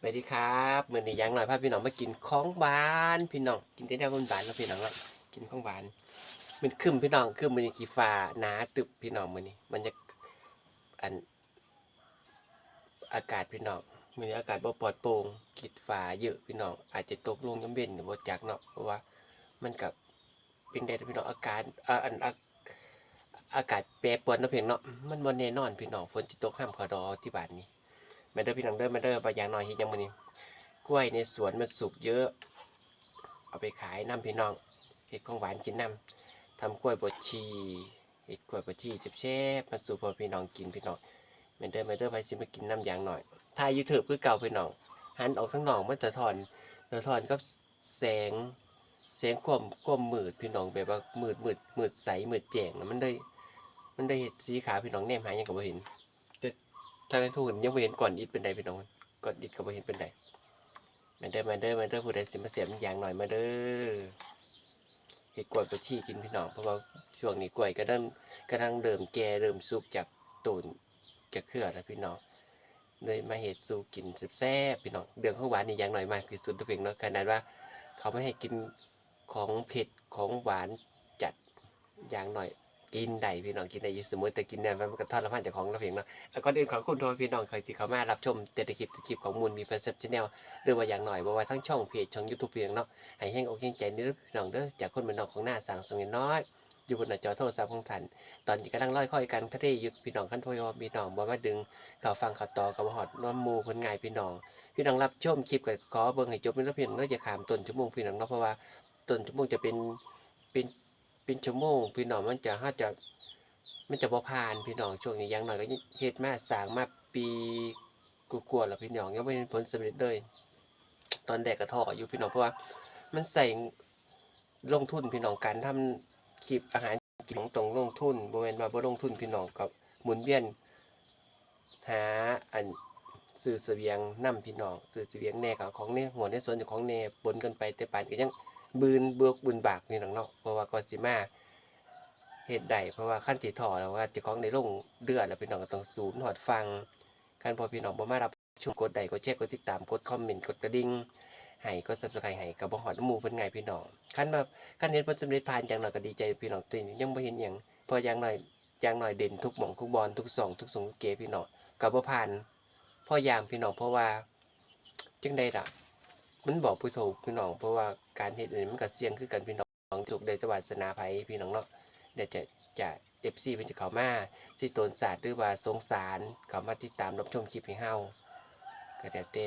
สวัสดีครับมื่อนี้ยังหน่อยพาพี่น้องมากินของหวานพี่น้องกินได้แล้วหวานแล้วพี่น้องเนาะกินของหวานมันคึมพี่น้องคึมมือนี้กี่ฟ้าหนาตึบพี่น้องมือนี้มันจะอันอากาศพี่น้องมือนี้อากาศบ่ปลอดโปร่งขีดฟ้าเยอะพี่น้องอาจจะตกลงย้ำเบนหรือว่าจักเนาะเพราะว่ามันกับเป็นได้พี่น้องอาการอ่าอันอากาศแปรปรวนนะเพียงเนาะมันบ่แน่นอนพี่น้องฝนจะตกห้ามขอดอที่บ้านนี้ มาเด้อพี่น้องเด้อมาเด้อไปอย่างน้อยเฮ็ดยังมื้อนี้กล้วยในสวนมันสุกเยอะ เอาไปขายน้ำพี่น้องเฮ็ดของหวานกินน้ำทำกล้วยบดชีเฮ็ดกล้วยบดชีแซ่บๆมาสู่พ่อพี่น้องกินพี่น้องมาเด้อมาเด้อไปสิมากินน้ำอย่างหน่อยถ้ายู่เถิบคือเก่าพี่น้องหันออกทั้งหนองมันจะถอนจะถอนกับแสงแสงความความมืดพี่น้องแบบว่ามืดมืดมืดใสมืดแจ้งมันได้ มันได้เห็ดสีขาวพี่น้องแนมหายยังก็บ่เห็น ทางในทุนยังไม่เห็นก่อนอิดเป็นใดพี่น้องก่อนอิดก็ไม่เห็นเป็นใดมาเด้อมาเด้อมาเด้อผู้ใดสิมาเสียมอย่างหน่อยมาเด้อเห็ดกล้วยไปชี้กินพี่น้องเพราะว่าช่วงนี้กล้วยก็เริ่มกำลังเริ่มแก่เริ่มสุกจากตูนจากเครือแล้วพี่น้องเลยมาเห็ดสูกินแซ่บพี่น้องเดืองของหวานนี่อย่างหน่อยมากที่สุดตัวเพียงเนาะขนาดว่า เขาไม่ให้กินของเผ็ดของหวานจัดอย่างหน่อย กินได้พี่น้องกินได้อยิสมมติแต่กินเนี่ยมันก็ทอดละพันจากของเราเพียงเนาะแล้วก็เดินขอบคุณโทรพี่น้องใครที่เขามารับชมเศรษฐกิจคลิปของมูลมีเพอร์เซพชั่นแนลหรือว่าอย่างหน่อยว่าว่าทั้งช่องเพจช่องยูทูบเพียงเนาะให้แห้งอกแห้งใจนิดพี่น้องเด้อจากคนเป็นน้องของหน้าสั่งสงเงินน้อยอยู่บนหน้าจอโทรศัพท์ของท่านตอนนี้กำลังร้อยค่อยกันคาเทยุดพี่น้องขั้นโทยอพี่น้องบ่มาดึงข่าวฟังข่าวต่อกับหอดน้อมมูคนง่ายพี่น้อง พี่น้องรับชมคลิปก็ขอเบิ่งให้จบเป็นเพียงเนาะอย่าขามต้นชั่วโมงพี่น้องเนาะเพราะว่าต้นชั่วโมงจะเป็นเป็น เป็นชั่วโมงพี่น้องมันจะห้าจะมันจะบ่ผ่านพี่น้องช่วงนี้ยังหน่อยก็เฮ็ดมาสางมาปีกูกลัวแล้วพี่น้องยังไม่เห็นผลสำเร็จเลย ตอนแดกกระท้ออยู่พี่น้องเพราะว่า มันใส่ลงทุนพี่น้องการทำคลิปอาหารกินของตรงลงทุนบ่แม่นว่าบ่ลงทุนพี่น้องกับหมุนเวียนหาอันซื้อเสบียงนํพี่น้องซื้อเสบียงแน่กับของแน่หัวในสวนจ้าของแน่ปนกันไปแต่ปานก็ยัง บืนเบือกบุญบากพี่น้องเนาะเพราะว่าก็สิมาเหตุใดเพราะว่าขั้นจีถอแล้วว่าเจ้าของในลงเดือดแล้วพี่น้องก็ต้องศูนย์หอดฟังขั้นพอพี่น้องบ่มารับชมกดใดกดแชร์กดติดตามกดคอมเมนต์กดกระดิ่งให้กด Subscribe ให้กับบ่ฮอดมูเพิ่นไงพี่น้องขั้นแบบขั้นเห็นผลสำเร็จผ่านอย่างหน้อยก็ดีใจพี่น้องตัวนี้ยังบ่เห็นหยังพออย่างหน้อยอย่างหน้อยเด่นทุกหม่องทุกบอลทุกสองทุกสงทุกเกพี่น้องก็บ่ผ่านพ่อยามพี่น้องเพราะว่าจังไดล่ะ มันบอกผู้ถูกพี่น้อง เพราะว่าการเฮ็ดอันนี้มันก็เสี่ยงคือกันพี่น้องถูกได้จังหวัดสนาภัยพี่น้องเนาะเดี๋ยวจะจะเอฟซีเป็นจะเขามาสิโตนศาสตร์หรือว่าสงสารเขามาติดตามรับชมคลิปให้เฮาก็แต่แต่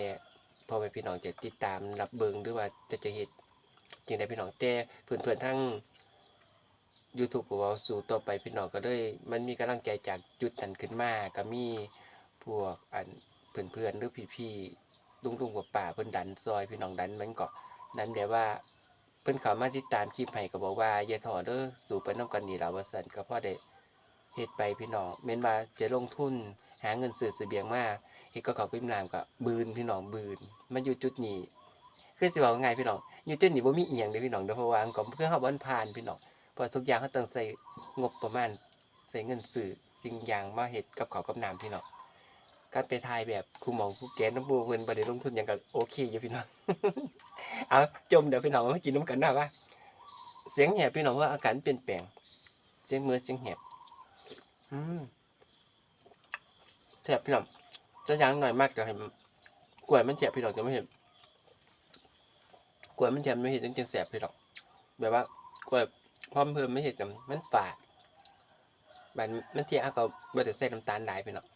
พ่อแม่พี่น้องจะติดตามรับเบิงหรือว่าจะจะเห็ดจริงได้พี่น้องแต่เพื่อนเพื่อนๆทั้ง YouTube ของเราสู่ต่อไปพี่น้องก็เลย มันมีกำลังใจจากจุดนั้นขึ้นมาก็มีพวกอันเพื่อนเพื่อนๆหรือพี่ๆ ลุงลุงกับป่าเพื่อนดันซอยพี่น้องดันมันก็ดันแบบว่า เพิ่นเขามาติดตามคลิปให้ก็บอกว่าอย่าถอดเด้อสู่ไปน้ำกันนี่ล่ะว่าซั่นก็พอได้เฮ็ดไปพี่น้องแม่นว่าจะลงทุนหาเงินซื้อเสบียงมาเฮ็ดก็เขาพิมพ์นามก็บืนพี่น้องบืนมันอยู่จุดนี้คือสิบอกว่าไงพี่น้องอยู่จุดนี้บ่มีเอียงเด้อพี่น้องเด้อเพราะว่าอันก็คือเฮาบ่ทันผ่านพี่น้องเพราะทุกอย่างเฮาต้องใส่งบประมาณใส่เงินซื้อสิ่งอย่างมาเฮ็ดกับข้ากับน้ำพี่น้อง การไปถ่ายแบบครูหมองครูแกนน้ำบูเพิ่นบ่ได้ลงทุนหยังก็โอเคอยู่พี่น้อง เอาจมเดี๋ยวพี่น้องมากินน้ำกันหนะว่าเสียงแหบพี่น้องว่าอาการเปลี่ยนแปลง เสียงมือเสียงแหบอืมแถบพี่น้องจะยังหน่อยมากจะให้มันกล้วยมันแฉบพี่น้องจะไม่เห็นกล้วยมันแฉบไม่เห็นจริงๆแสบพี่น้องแบบว่ากล้วยพร้อมเพิ่มไม่เห็นแต่มันฝาดมันมันเทียบกับบอร์เส้นน้ำตาลได้พี่น้อง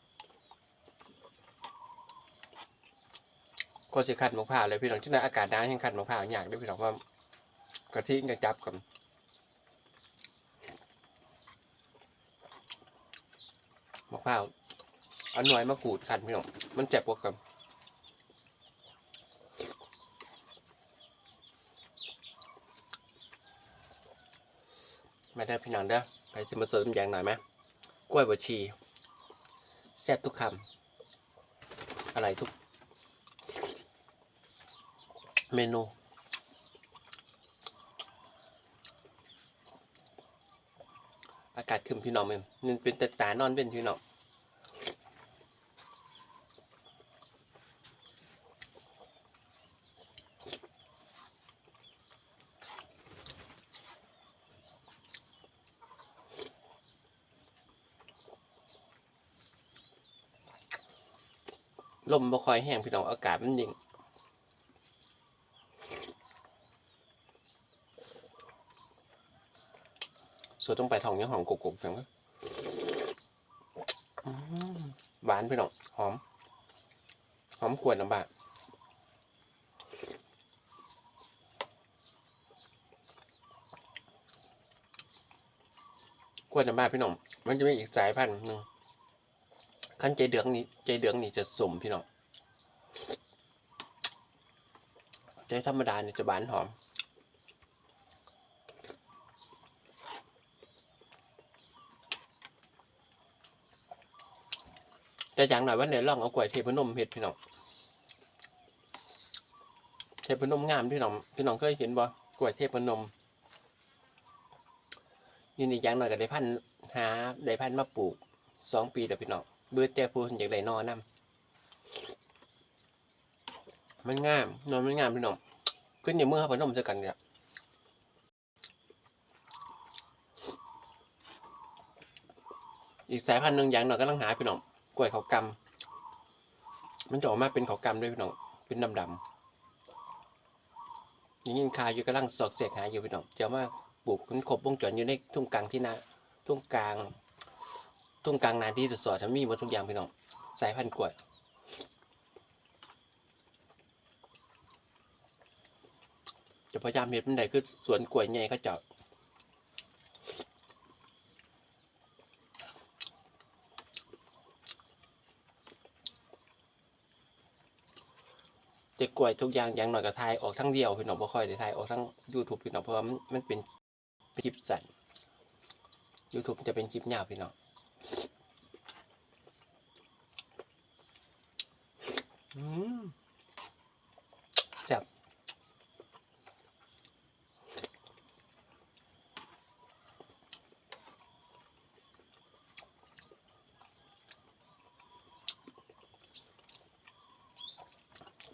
ก็จะขัดมะพร้าวเลยพี่น้องที่นั่นอากาศหนาวยังขัดมะพร้าวอยากด้วยพี่น้องว่ากะทิกระจับกันมะพร้าวอาหน่อยมาขูดขันพี่น้องมันเจ็บกว่ากันมาได้พี่น้องเด้อไปสิมาเสริมอย่างหน่อยไหมกล้วยบวชีแซ่บทุกคำอะไรทุก เมนู อากาศคึมพี่น้องเอมันเป็นแต่แตานอนเป็นพี่น้องลมบ่คอยแห้งพี่น้องอากาศมันยิ่ง สดต้องไปทองยังหอมกรุบๆจังเลยอืมหวานพี่น้องหอม หอมกวนน้ำบะกวนน้ำบะพี่น้อง มันจะมีอีกสายพันธุ์หนึ่งขั้นใจเดืองนี้ใจเดืองนี่จะสมพี่น้องใจธรรมดาเนี่ยจะหวานหอม แต่อย่างหน่อยว่าเนี่ยลองเอากล้วยเทพนมเห็ดพี่น้องเทพนมงามพี่น้องพี่น้องเคยเห็นบ่กล้วยเทพนมนี่นี่อย่างหน่อยก็ได้พันธ์หาได้พันธ์มาปลูกสองปีแล้วพี่น้องเบื่อแต่พูนอยากได้นอนนํมันงามนอนมันงามพี่น้องขึ้นอยู่เมื่อพนมเจอกันเนี่ยอีกสายพันธุ์หนึ่งอย่างหน่อยก็ต้องหาพี่น้อง กล้วยเขากำมันจะออกมาเป็นเขากำด้วยพี่น้องเป็นดำดำๆย่างนี้คาอยู่กำลังสอกเสกหาอยู่พี่น้องจะมาปลูกมันครบวงจรอยู่ในทุ่งกลางที่นาทุ่งกลาง ทุ่งกลางนาที่สอร์ทมีหมดทุกอย่างพี่น้องสายพันธุ์กล้วยจะพยายามเห็นมันใดคือสวนกล้วยใหญ่เขาเจาะ แต่กล้วยทุกอย่างอย่างหน่อยก็ทายออกทั้งเดียวพี่น้องบ่ค่อยได้ทายออกทั้ง YouTube พี่น้องเพราะว่ามันมันเป็นเป็นคลิปสั้น YouTube จะเป็นคลิปยาวพี่น้องอืม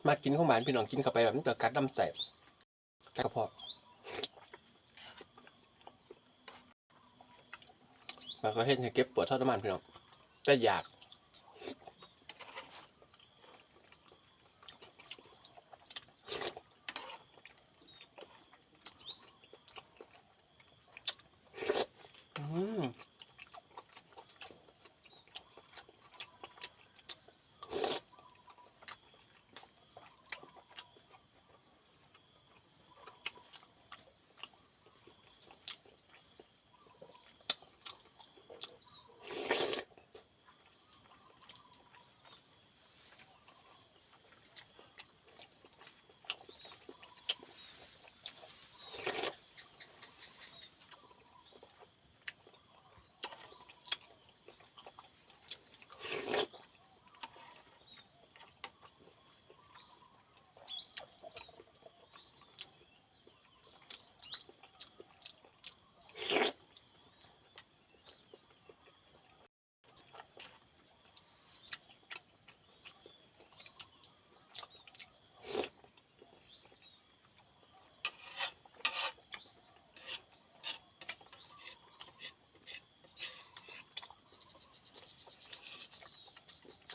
มากินข้าวหวานพี่น้องกินเข้าไปแบบมันจะกัดลำไส้กัดกระเพาะมันก็เห็นให้เก็บปวดเท่าน้ำมันพี่น้องแต่อยาก อืม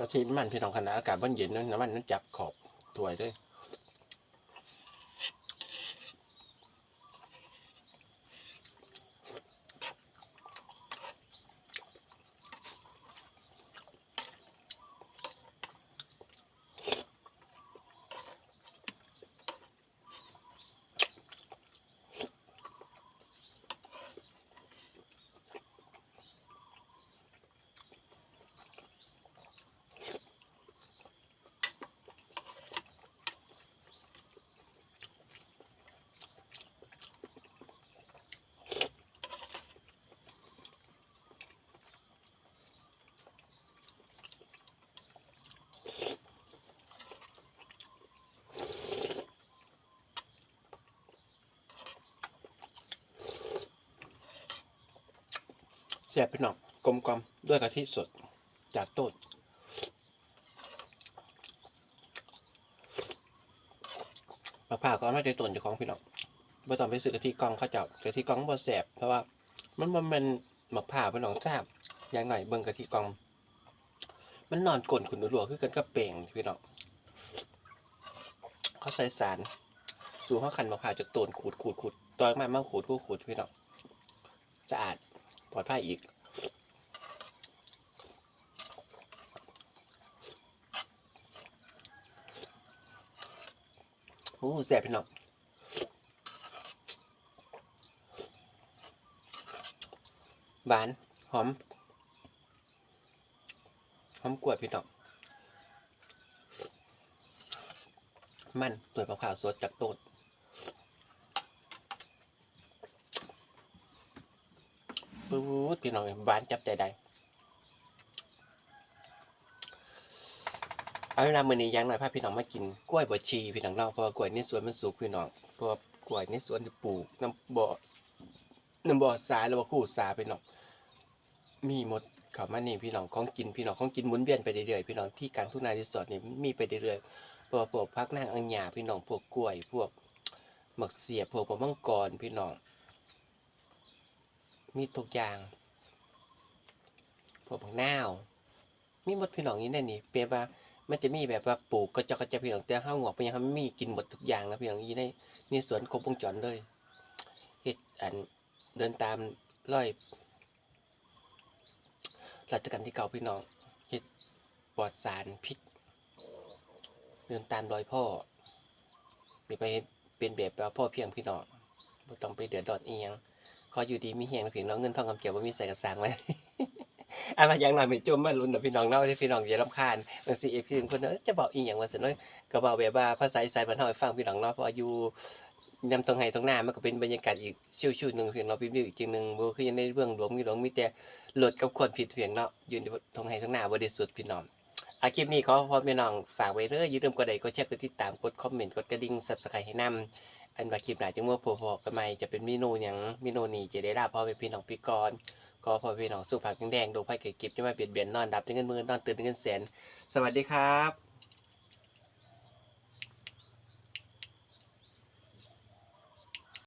กะทิมันพี่น้องคณะอากาศมันเย็นเนอะน้ำมันนั้นจับขอบถวยด้วย แซ่บพี่น้องกลมกลมด้วยกะทิสดจากต้นมะพร้าวก็เอามาจากต้นจ้าของพี่น้องบ่ต้องไปซื้อกะทิกองเขาเจ้ากะทิกองบ่แซ่บเพราะว่ามันบ่แม่นมะพร้าวพี่น้องทราบอย่างหน่อยเบิ่งกะทิกอง มันนอนกลนขุนรัวๆคือกันก็เป่งพี่น้องเขาใส่สารสู่ข้าขันมะพร้าวจากต้นขูดขูดขูดตอนมามาขูดขูดขูดพี่น้องสะอาด ปลอดภัยอีกโอ้แสบพี่น้องหวาน หอม หอมกล้วยพี่น้อง มันตัวมะพร้าวสดจากต้น ปื๊ดพี่น้องหวานจับใจได้เอาเวลามือนี้ยังหน่อยพาพี่น้องมากินกล้วยบวชชีพี่น้องเนาะเพราะว่ากล้วยในสวนมันสุกพี่น้องเพราะว่ากล้วยในสวนปลูกน้ำบ่อน้ำบ่อสาหรือว่าคู่สาพี่น้องมีหมดเขามานี่พี่น้องของกินพี่น้องของกินหมุนเวียนไปเรื่อยๆพี่น้องที่กลางทุ่งนารีสอร์ทนี่มีไปเรื่อยๆพวกพวกพักนางอังหยาพี่น้องพวกกล้วยพวกหมักเสียบพวกมะม่วงกรพี่น้อง มีทุกอย่างพวกผักนาวมีหมดพี่น้องนี่แน่นี่เปรียบว่ามันจะมีแบบว่าปลูกก็จะก็จะพี่น้องแต่ห้าวงอกไปยังมีกินหมดทุกอย่างนะพี่น้องยี่ในนี่สวนครบวงจรเลยเฮ็ดอันเดินตามร้อยราชการที่เก่าพี่น้องเฮ็ดปลอดสารพิษเดินตามรอยพ่อมีไปเป็นแบบว่าพ่อเพียงพี่น้องบ่ต้องไปเดือดร้อนอีหยัง ออยู่ดีมีเฮียงพี่น้องเงินทองคำเกี่ยวว่ามีใส่กระสังไว้อันว่าอย่างน้อยเป็นจมมาลุ้นนะพี่น้องเนาะที่พี่น้องอย่ารำคาญบางทีเอฟซีคนเนอะจะบอกอีหยังว่าซั่นเนาะก็บอกแบบว่าภาษาอีสานบ้านเฮาให้ฟังพี่น้องเนาะพราะอยู่นำตรงไห้ตรงหน้ามันก็เป็นบรรยากาศอีกชิวๆหนึ่งพี่น้องพี่น้องอีกจริงหนึ่งบ่คือในเรื่องหลวงมีหลวงมีแต่รถกับคนผิดเพียงเนาะยู่ในตรงไห้ตรงหน้าบริสุทธิ์พี่น้องอาคลิปนี้ขอพ่อแม่น้องฝากไว้เด้ออย่าลืมกดไลค์กดแชร์กดติดตามกดคอมเมนต์กดกระดิ่ง Subscribe ให้นำ อันว่าคลิปหนาจังว่าพอๆกันใหม่จะเป็นเมนูหยังเมนูนี้จะได้ลาพ่อแม่พี่น้องพี่กรขอพ่อพี่น้องสุขภาพแข็งแรงโรคภัยไข้เจ็บจะมาเบียนเบียนนอนดับด้วยเงินมือนอนตื่นด้วยเงินแสน สวัสดีครับ